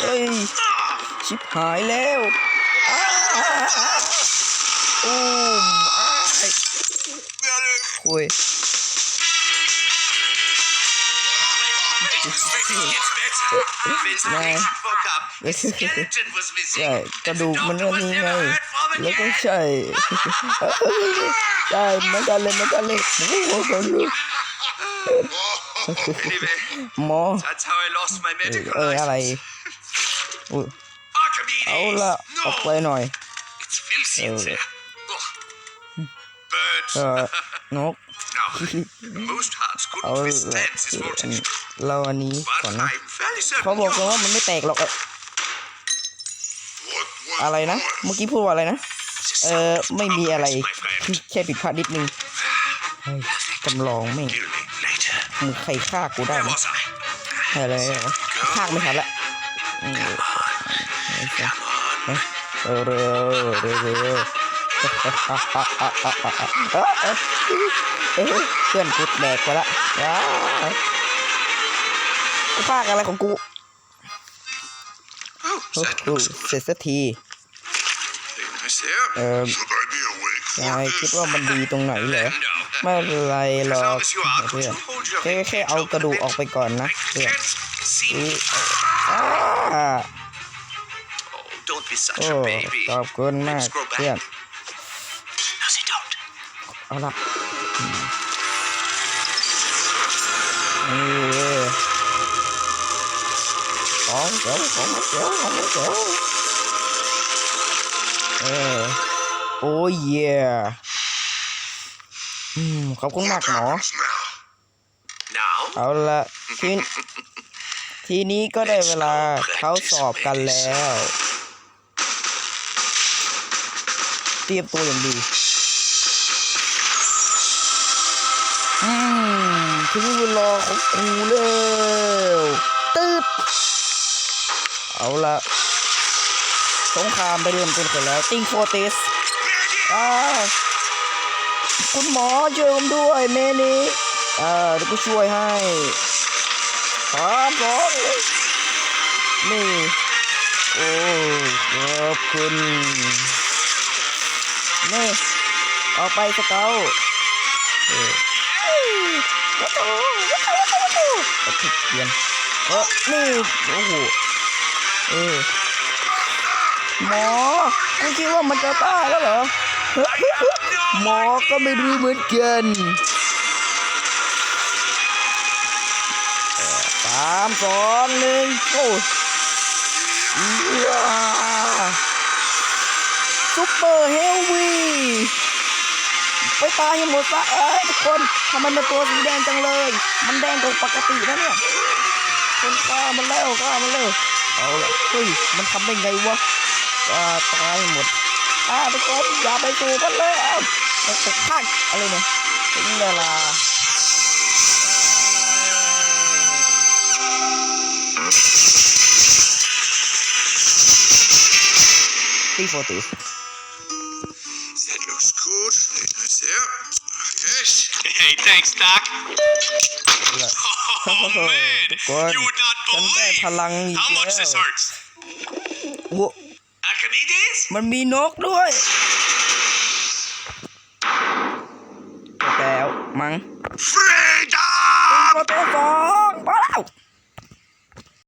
เฮ้ย ชิบหายแล้วอ้าอุ้มอ้ายโอ้ย Wenn Nee. ich Bock hab. Nee. Skeleton was missing. ใช่กระดูก The มัน doctor ก็ was นี่ไง never heard from แล้วก็ again. ใช่ใช่เหมือนกันเลยเหมือนกันเลยโอ้โหคนลุก Anyway, หมอ that's how I lost my เออ medical เอออะไร license. อุ้ย เอา Archimedes! ละออกไป No! หน่อย It's filthy in Oh. there. Ugh. Birds. เออนก Now, most hearts เอา couldn't ละ withstand this voltage. เราอันนี้ก่อน But นะ I'm fairly เขา certain บอกกัน yours ว่ามันไม่แตกหรอกเออ What was อะไรนะ เมื่อกี้พูดว่าอะไรนะ is a เอ sound อ of ไม่มีอะไร progress, my friend. แค่ผิดพลาดนิดนึงเฮ้ยจำลองไม่ง Kill me later. มึงใครฆ่ากูได้ Where นะ was I? อะไรวะฆ่าไม่ทันละอืม Come on. เร็วเร็วเร็วเอ้ยเพื่อนกูแดกไปละกูพากอะไรของกู Oh, โอ้ that โห looks เสร็จสักทีเออ Should I be awake ยายคิดว่ามันดีตรงไหนเหรอไม่เป็นไรหรอกเพื่อนแค่แค่เอากระดูกออกไปก่อนนะเพื่อน โอ้ a baby. ขอบคุณมาก Let's grow back. เพื่อน No, they don't. เอาละอืมนี่เว้ยของเจ๋วของเจ๋วของเจ๋วเออโอ้ยเย่อืมขอบคุณมาก What หมอ happens now? Now, เอาละทีทีนี้ก็ได้เวลาเขาสอบกันแล้ว เตรียมตัวอย่างดีอืมถึงเวลาของกูแล้วตืดเอาละสงครามได้เริ่มต้นกันแล้ว ติงโฟเตสอ่าคุณหมอช่วยผมด้วยเมนี่อ่าเดี๋ยวกูช่วยให้สามสองนี่ โอ้ขอบคุณ นี่ออกไปสเกลเออวัตถุวัตถุวัตถุวัตถุวัตถุเปลี่ยนเออนี่โอ้โหเออหมอคุณคิดว่ามันจะตายแล้วเหรอหมอก็ไม่รู้เหมือนกันสามสองหนึ่งโอ้ยซุปเปอร์เฮ ไปตายให้หมดซะเอ้ยทุกคนทำไมมันตัวสีแดงจังเลย มันแดงกว่าปกตินะเนี่ยคนฆ่ามันแล้วฆ่ามันเลยเอาละเฮ้ยมันทำได้ไงวะก็ตายหมดอ่าทุกคนอย่าไปสู่มันเลยเอาแล้วข้างอะไรเนี่ยถึงเวลา340 Hey, thanks, Doc. โอ้ Oh, โห man. ทุกคน You would not ฉันได้ believe พลังอีก how แล้ much this ว hurts. โอ้ Archimedes? มันมีนกด้วยแล้วมั้ง Freedom! ตัวสองมาแล้ว